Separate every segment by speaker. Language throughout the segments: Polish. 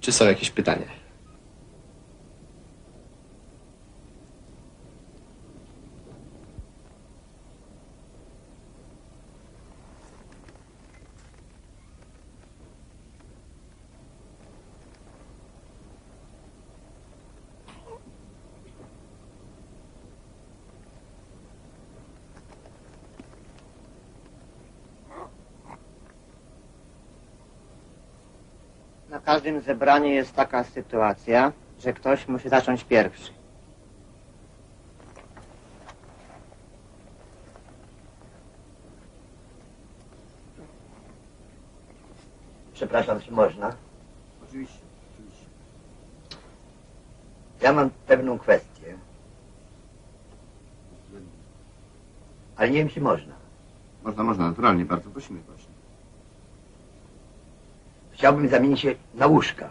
Speaker 1: Czy są jakieś pytania?
Speaker 2: Na każdym zebraniu jest taka sytuacja, że ktoś musi zacząć pierwszy.
Speaker 3: Przepraszam, czy można?
Speaker 1: Oczywiście, oczywiście.
Speaker 3: Ja mam pewną kwestię, ale nie wiem, czy można.
Speaker 1: Można, można, naturalnie, bardzo prosimy właśnie.
Speaker 3: Chciałbym zamienić się na łóżka.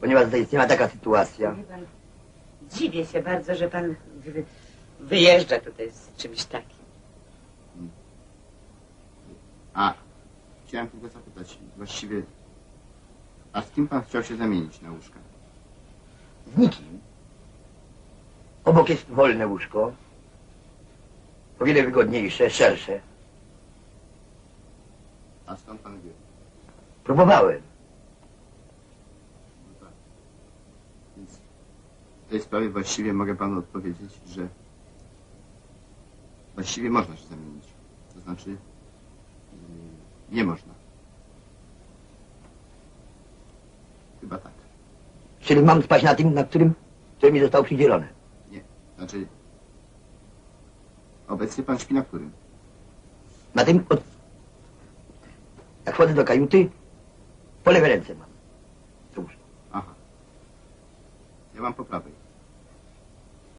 Speaker 3: Ponieważ zaistniała taka sytuacja.
Speaker 4: Wie pan, dziwię się bardzo, że pan wy, wyjeżdża tutaj z czymś takim.
Speaker 1: A, chciałem tylko zapytać, właściwie, a z kim pan chciał się zamienić na łóżka?
Speaker 3: Z nikim. Obok jest wolne łóżko. O wiele wygodniejsze, szersze.
Speaker 1: A skąd pan wie?
Speaker 3: Próbowałem.
Speaker 1: No tak. Więc w tej sprawie właściwie mogę panu odpowiedzieć, że właściwie można się zamienić. To znaczy, yy, nie można. Chyba tak.
Speaker 3: Czyli mam spać na tym, na którym, które mi zostało przydzielone.
Speaker 1: Nie. Znaczy, obecnie pan śpi na którym?
Speaker 3: Na tym, od... jak wchodzę do kajuty, po lewej ręce mam. łóżko.
Speaker 1: Aha. Ja mam po prawej.